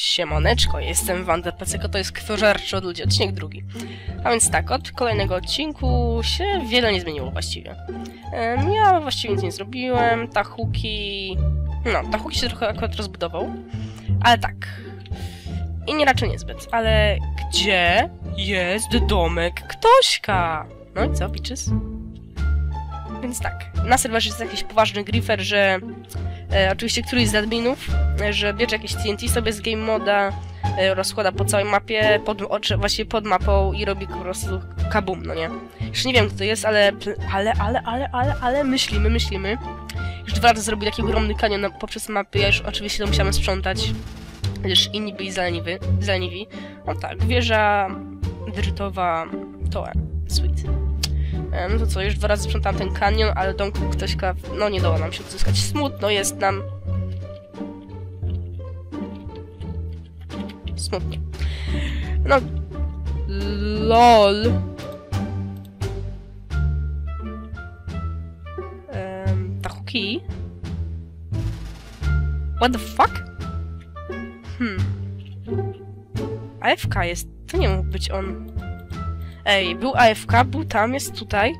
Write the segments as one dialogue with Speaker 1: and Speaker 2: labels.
Speaker 1: Siemaneczko, jestem Wander Paceko, to jest Kto żarczy od ludzi, odcinek drugi. A więc tak, od kolejnego odcinku się wiele nie zmieniło właściwie. Ja właściwie nic nie zrobiłem, Tachuki... No, Tachuki się trochę akurat rozbudował, ale tak. I nie raczej niezbyt, ale gdzie jest domek Ktośka? No i co, bitches? Więc tak, na serwerze jest jakiś poważny griffer, że e, oczywiście któryś z adminów, e, że bierze jakieś TNT sobie z game moda, e, rozkłada po całej mapie, pod, oczy, właściwie pod mapą i robi po prostu kabum, no nie? Już nie wiem kto to jest, ale, ale, ale, ale, ale, ale myślimy, myślimy. Już dwa razy zrobił taki ogromny kanion na- poprzez mapy, ja już oczywiście to musiałem sprzątać, gdyż inni byli zaleniwi, zaleniwi. No tak, wieża drytowa, to sweet. No to co, już dwa razy sprzątałem ten kanion, ale domku ktoś. No nie dało nam się odzyskać. Smutno jest nam. Smutnie. No... LOL. Um, Tachuki? What the fuck? Hmm. AFK jest. To nie mógł być on. Ej, był AFK, był tam, jest tutaj.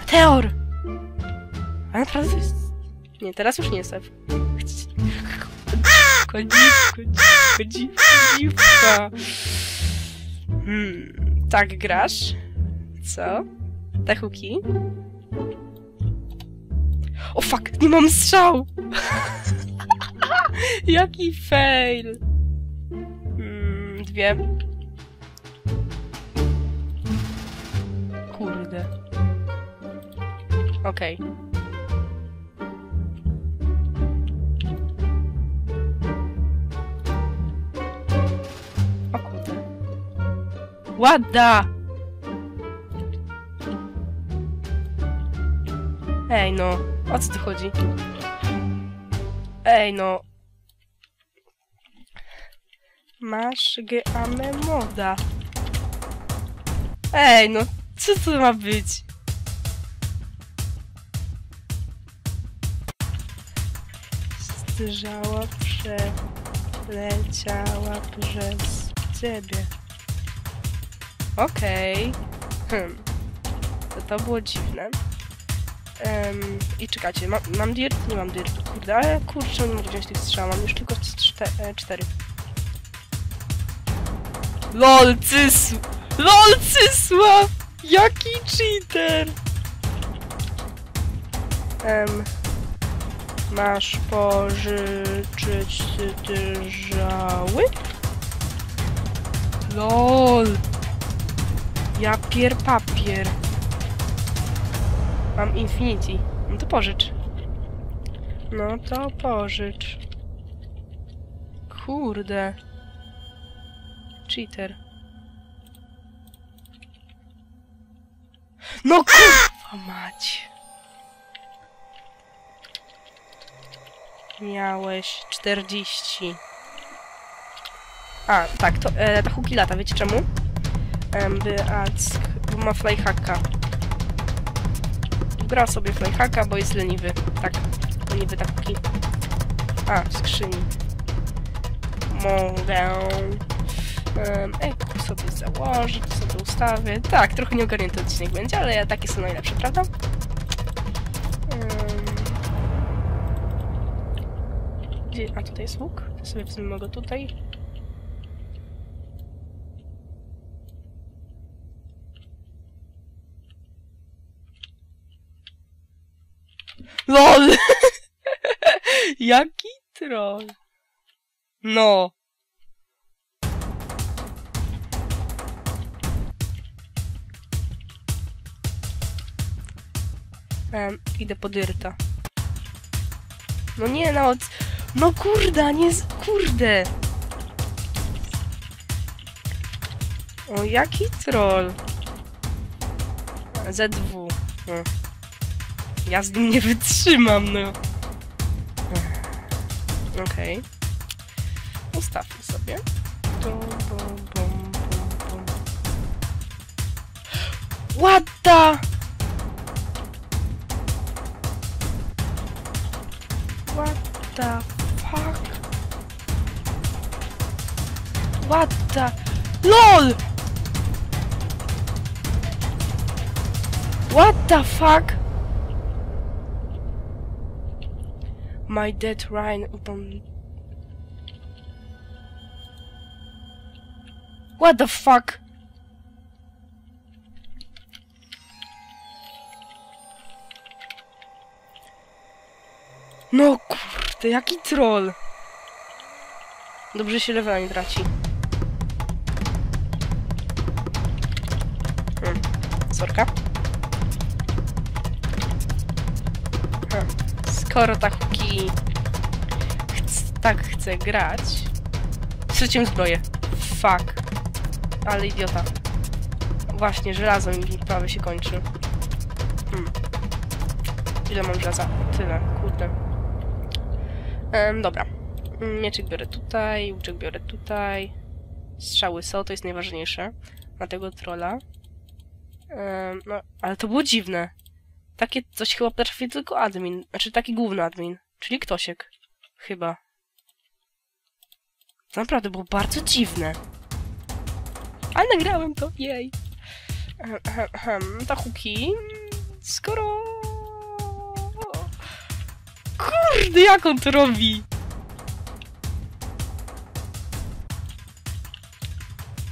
Speaker 1: Meteor! A naprawdę jest... Nie, teraz już nie jest AFK. Dziwko, dziwko, dziwko, dziwka. Hmm, tak grasz? Co? Tachuki? O fuck, nie mam strzał! Jaki fail! Hmm, dwie. Kurde. Okej. O kurde. Ładda! Ej no, o co tu chodzi? Ej no. Masz geame moda. Ej no, co to ma być? Zdyrzała, przeleciała przez ciebie. Okej. Hmm. To to było dziwne. Em, I czekajcie, ma, mam dirt? Nie mam dirt. Kurde, ale kurczę, nie mogę wziąć tych strzał. Mam już tylko czte, e, cztery. LOL, Cysł! LOL, Cysław! Jaki cheater! Em, masz pożyczyć drżały? LOL! Ja pier papier. Mam Infinity. No to pożycz. No to pożycz. Kurde. Cheater. No kurwa mać. Miałeś 40. A, tak, to e, ta huki lata, wiecie czemu? Em, Beack, bo ma flyhacka. Gra sobie flyhacka, bo jest leniwy. Tak, leniwy tak huki. A, w skrzyni. Mogę... Eku sobie założę, to sobie ustawię. Tak, trochę nieogarnięty odcinek będzie, ale ja- takie są najlepsze, prawda? Gdzie? A tutaj jest łuk? To sobie wezmę go tutaj. LOL! Jaki troll? No. Em, idę po dyrta. No nie, no... No kurda, nie z... Kurde! O, jaki troll? ZW. No. Ja z nim nie wytrzymam, no. Okej. Ustawmy sobie. Bum, bum, bum. What the... What the fuck? What the... LOL! What the fuck? My dead Ryan upon... What the fuck? No kurde, jaki troll! Dobrze się levela nie traci. Hmm. Sorka. Hmm. Skoro Tachuki chc tak chce grać... Straciłem zbroję. Fuck. Ale idiota. Właśnie, żelazo mi prawie się kończy. Hmm. Ile mam żelaza? Tyle, kurde. Em, dobra. Mm, Mieczyk biorę tutaj, łuczek biorę tutaj. Strzały są, to jest najważniejsze. Na tego trolla. Em, no, ale to było dziwne. Takie coś chyba potrafi tylko admin. Znaczy taki główny admin. Czyli Ktosiek. Chyba. To naprawdę było bardzo dziwne. Ale nagrałem to, jej. Ehem, ehem. Tachuki. Skoro... Kurde, jak on to robi?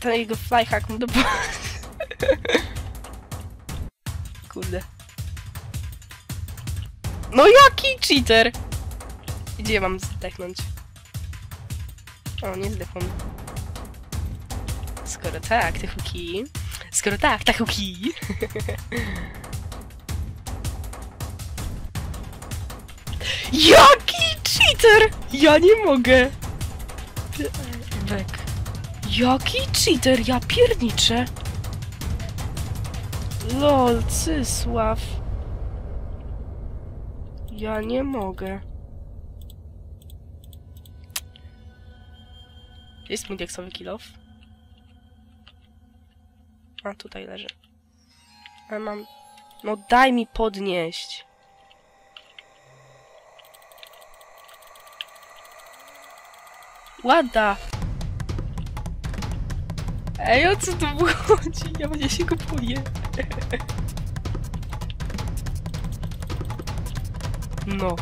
Speaker 1: Ten jego flyhack mu do... Kurde. No jaki cheater! Gdzie mam zdechnąć? O, nie zdechłem. Skoro tak, te huki. Skoro tak, te huki. Jaki cheater! Ja nie mogę! Bek. Jaki cheater? Ja pierniczę! Lol, Cysław. Ja nie mogę. Jest mój diaksowy kilof. A, tutaj leży. A mam... No daj mi podnieść. Łada! Ej, o co tu chodzi? Ja będzie się boję. No.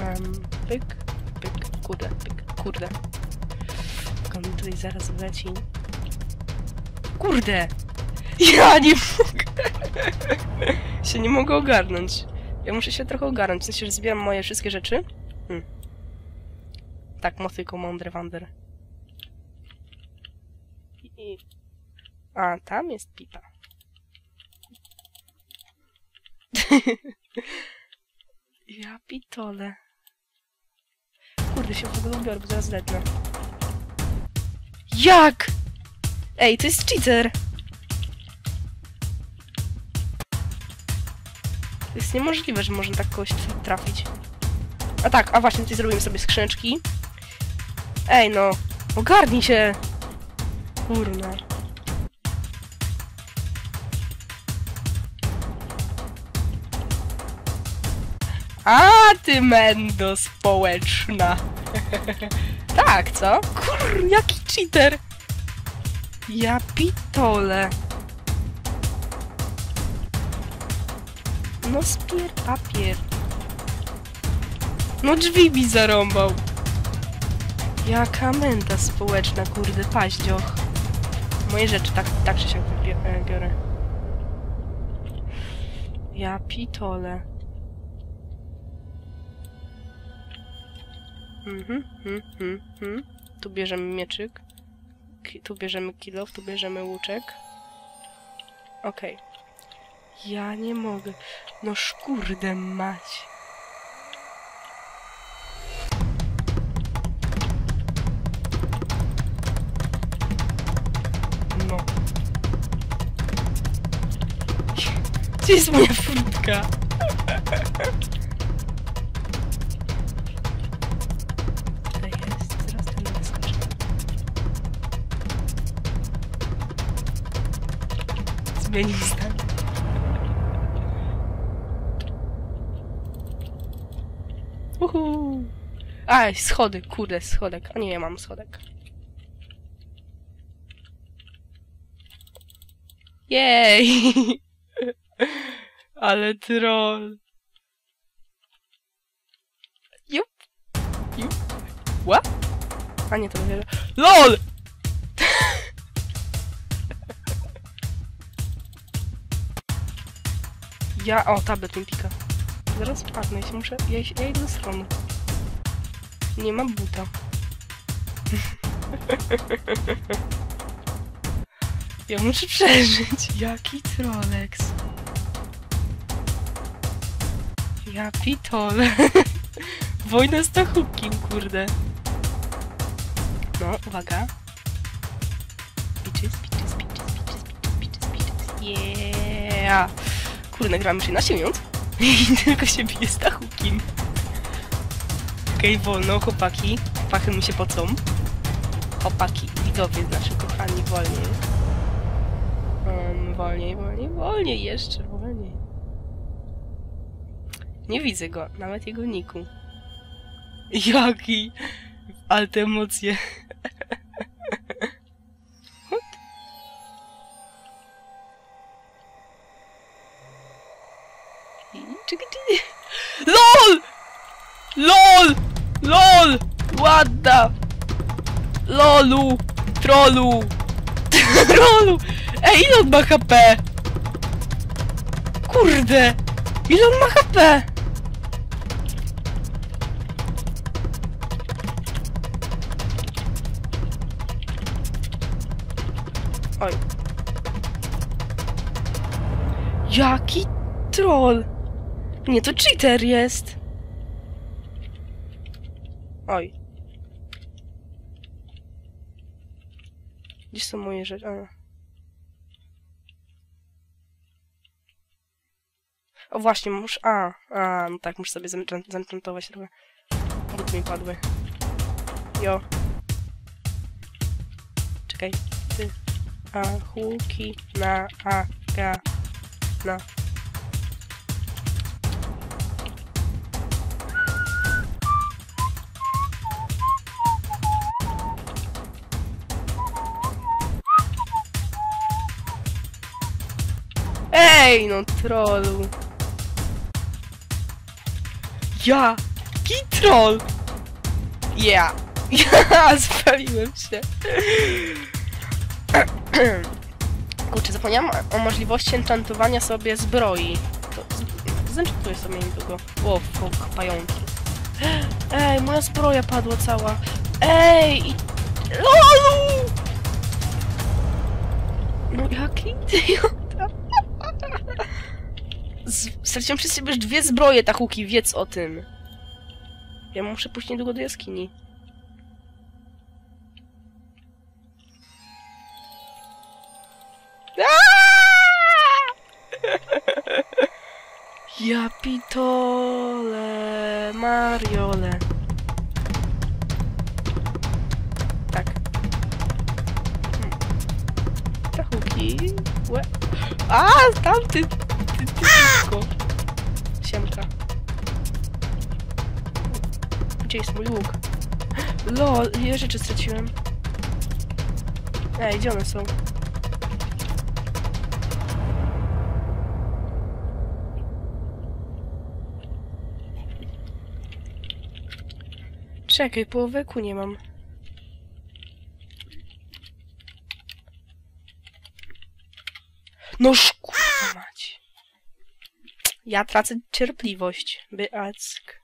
Speaker 1: Um, pyk, pyk, kurde, pyk, kurde. On mi tutaj zaraz wleci. Kurde! Ja nie mogę! się nie mogę ogarnąć. Ja muszę się trochę ogarnąć, w sensie, że zbieram moje wszystkie rzeczy. Tak, motyko, mądry wander. I... A, tam jest pipa. ja pitole. Kurde, się ogóle ubiorę, bo zaraz lednę. Jak? Ej, to jest cheater! To jest niemożliwe, że można tak kogoś trafić. A tak, a właśnie, tutaj zrobimy sobie skrzyneczki. Ej, no, ogarnij się! Kurna. A ty mendo społeczna. tak, co? Kur, jaki cheater. Ja pitole. No spier papier. No drzwi mi zarąbał. Jaka menda społeczna, kurde, paździoch. Moje rzeczy tak, tak czy siak e, biorę. Ja pitole. Mhm, mhm, mhm, mhm. Tu bierzemy mieczyk. Tu bierzemy kilof, tu bierzemy łuczek. Okej. Ja nie mogę. No szkurde mać. Jest moja furtka? Zmienił stan. Uhu. A, schody, kurde, schodek. A nie, ja mam schodek. Jej! Ale troll. Jup. Jup. What? A nie, to będzie... LOL! Ja... O, tablet mi pika. Zaraz spadnę, ja się muszę... Ja, ja idę do strony. Nie mam buta. ja muszę przeżyć. Jaki troleks. Ja pitole. Wojna z Tachukiem, kurde. No, uwaga. Bitches, bitches, bitches, bitches, bitches, bitches. Yeah! Kurde, gramy 13 minut. I tylko się bije z Tachukiem. Okej, wolno, chłopaki. Pachy mi się pocą. Chłopaki, widzowie znaczy kochani, wolniej. Um, wolniej, wolniej, wolniej, jeszcze. Nie widzę go, nawet jego niku. Jaki? Ale te emocje. LOL! LOL! LOL! The? LOLu! Trollu! Trollu! Ej, ile on ma HP? Kurde! Ile on ma HP? Oj. Jaki troll? Nie, to cheater jest. Oj. Gdzie są moje rzeczy? A. O właśnie, muszę... A, a, no tak, muszę sobie zanchantować trochę. Buty mi padły. Jo. Czekaj, ty. A, huki, na, a, ga, na. Ej, no trollu. Ja! Ki troll! Ja! Ja! Spaliłem się. Kurczę, zapomniałam o możliwości enchantowania sobie zbroi. Zenchantuję sobie niedługo. O, fuck, pająki. Ej, moja zbroja padła cała. Ej! LOLu! No jaki idiota. Straciłam przez siebie już dwie zbroje, Tachuki, wiedz o tym. Ja muszę pójść niedługo do jaskini. Ja pitole, Mariole. Tak. Hmm. Tachuki. Łe. A, tamty, ty, ty, tylko. Siemka. Gdzie jest mój łuk? Lol, ile rzeczy straciłem. Ej, gdzie one są? Czekaj, połowę ku nie mam. No mać. Ja tracę cierpliwość, by ack.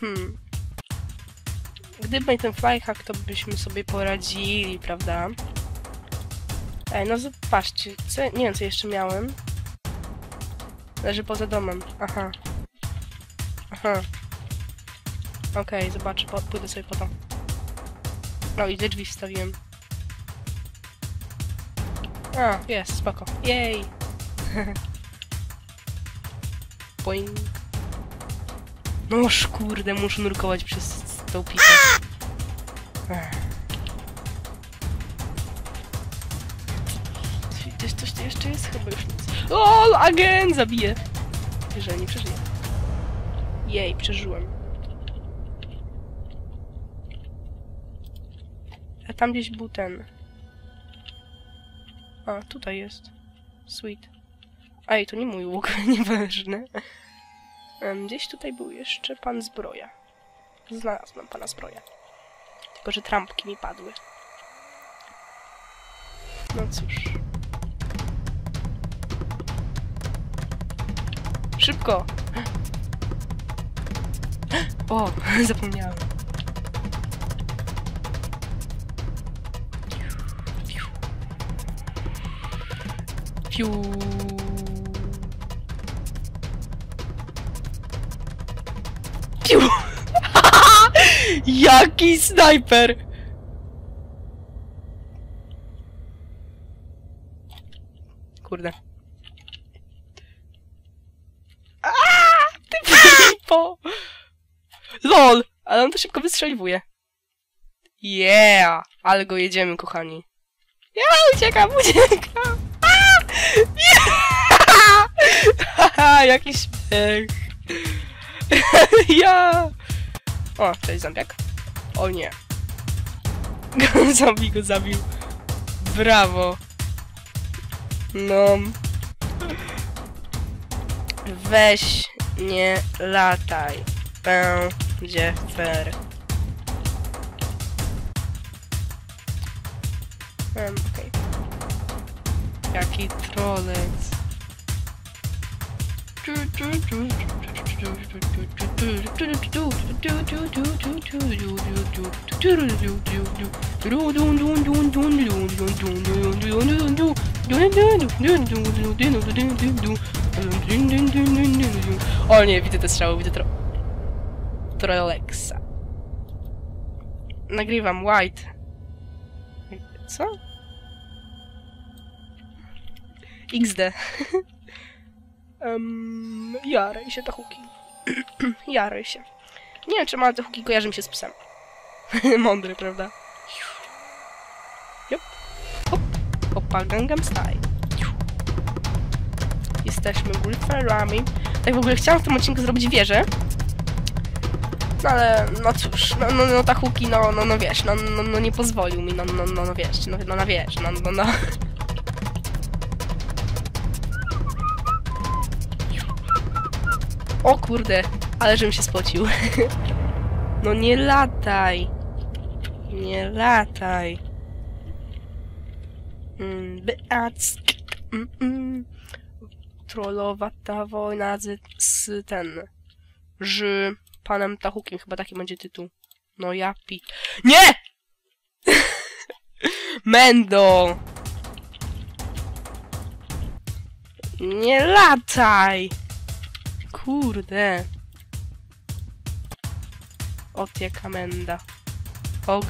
Speaker 1: Hmm. Gdyby ten flyhack, to byśmy sobie poradzili, prawda? Ej, no zobaczcie, co, nie wiem co jeszcze miałem. Leży poza domem, aha. Aha. Okej, zobaczę, po, pójdę sobie po to. No i te drzwi wstawiłem. A, jest, spoko. Jej! Boing. Noż kurde, muszę nurkować przez tą pikę. Tu jest? Chyba już nic. O, agent! Zabiję! Jeżeli nie przeżyję. Jej, przeżyłem. A tam gdzieś był ten. A, tutaj jest. Sweet. Ej, to nie mój łuk, nieważne. Gdzieś tutaj był jeszcze pan zbroja. Znalazłem pana zbroja. Tylko, że trampki mi padły. No cóż. Szybko! O, zapomniałem. Fiu. Fiu. Jaki snajper! Kurde. LOL! Ale on to szybko wystrzeliwuje. Yeah! Ale go jedziemy, kochani. Ja uciekam, uciekam! Aaa! Yeah! Haha, Jaki śmiech! ja! O, cześć zombiak. O nie. Zombie go zabił. Brawo. No. Weź, nie lataj. Będzie fair. Um, okej. Jaki trolec. O nie, widzę te strzały, widzę tro... Trolexa. Nagrywam White. Co? XD. um, jaraj się te huki. jaraj się. Nie wiem, czy ale te huki kojarzą mi się z psem. Mądry, prawda? Jop. Hop. Hopa Gangnam Style. Jesteśmy Wolferami. Tak w ogóle chciałam w tym odcinku zrobić wieżę. No ale, no cóż, no, no, no ta huki, no, no, no wiesz, no, no, no nie pozwolił mi, no, no, no, no wiesz, no, no, no wiesz, no, no, no. O kurde, ale żebym się spocił. No nie lataj. Nie lataj. Mm, Beack. Mm, mm. Trollowata wojna z, z ten. Z panem Tachukiem, chyba taki będzie tytuł. No ja pi... Nie! Mendo! Nie lataj! Kurde. Ot jaka menda. Og.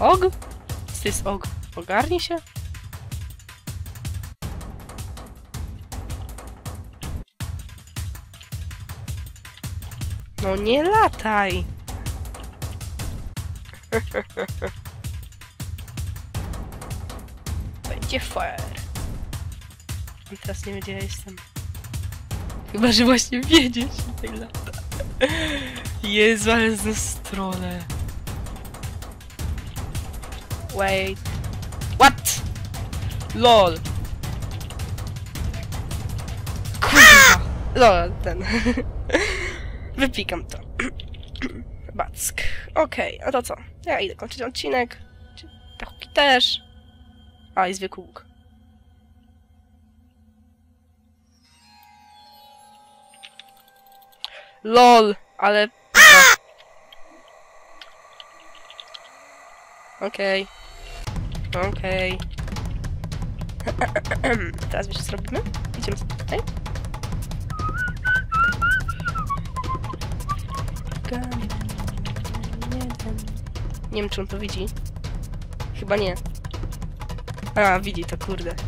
Speaker 1: Og? Co to jest og? Ogarnij się? No nie lataj! Będzie fair. On teraz nie wie, gdzie ja jestem. Chyba, że właśnie wiedzieć tej lata. Jezu, ale za stronę. Wait. What? LOL. Kurwa. LOL, ten. Wypikam to. Back. Okej, a to co? Ja idę kończyć odcinek. Tachuki też. A, i zwykły łuk. LOL, ale... Okej. Okej. Teraz wiecie co robimy? Idziemy sobie Nie wiem, czy on to widzi. Chyba nie. A, widzi to, kurde.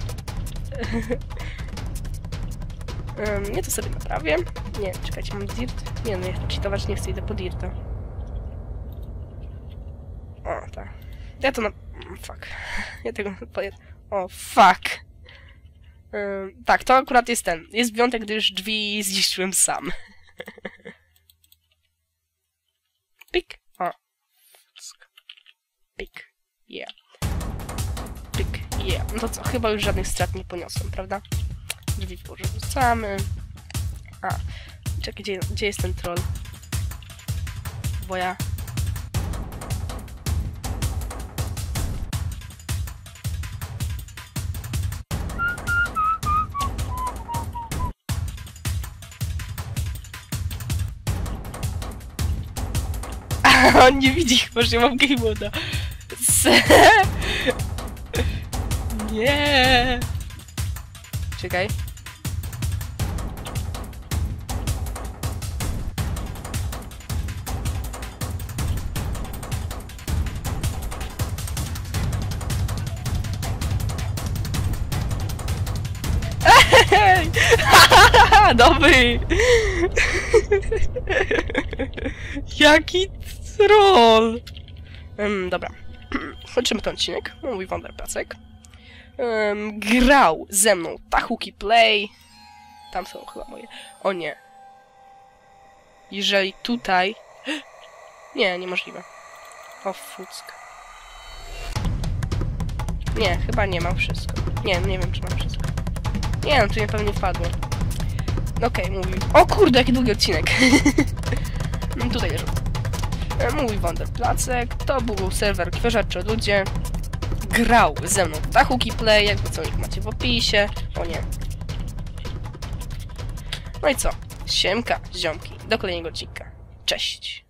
Speaker 1: Um, ja to sobie naprawię. Nie, czekajcie, mam dirt? Nie, no ja cheatować nie chcę, idę po dirta. O, tak. Ja to na... mm, Fuck. Ja tego... O, fuck. Ym, tak, to akurat jest ten. Jest wyjątek, gdyż drzwi zniszczyłem sam. Pik. O. Pik. Yeah. Pik. Yeah. No co, chyba już żadnych strat nie poniosłem, prawda? Drzwi porzucamy. A. Czekaj, gdzie, gdzie jest ten troll? Bo ja... On nie widzi chyba, że ja mam game moda. Nie. Czekaj. Dobry! Jaki troll! Em, dobra. Kończymy ten odcinek. Mój Wanderpacek. Um, grał ze mną Tachuki Play. Tam są chyba moje. O nie. Jeżeli tutaj... Nie, niemożliwe. O fuck. Nie, chyba nie mam wszystko. Nie, nie wiem czy mam wszystko. Nie, no tu nie pewnie wpadło. Okej, mówi. O kurde, jaki długi odcinek. No, tutaj leżą. Mówi Wanderplacek, to był serwer Kwieżarczy Ludzie. Grał ze mną Tachuki Play, jakby co link macie w opisie. O nie. No i co? Siemka, ziomki. Do kolejnego odcinka. Cześć.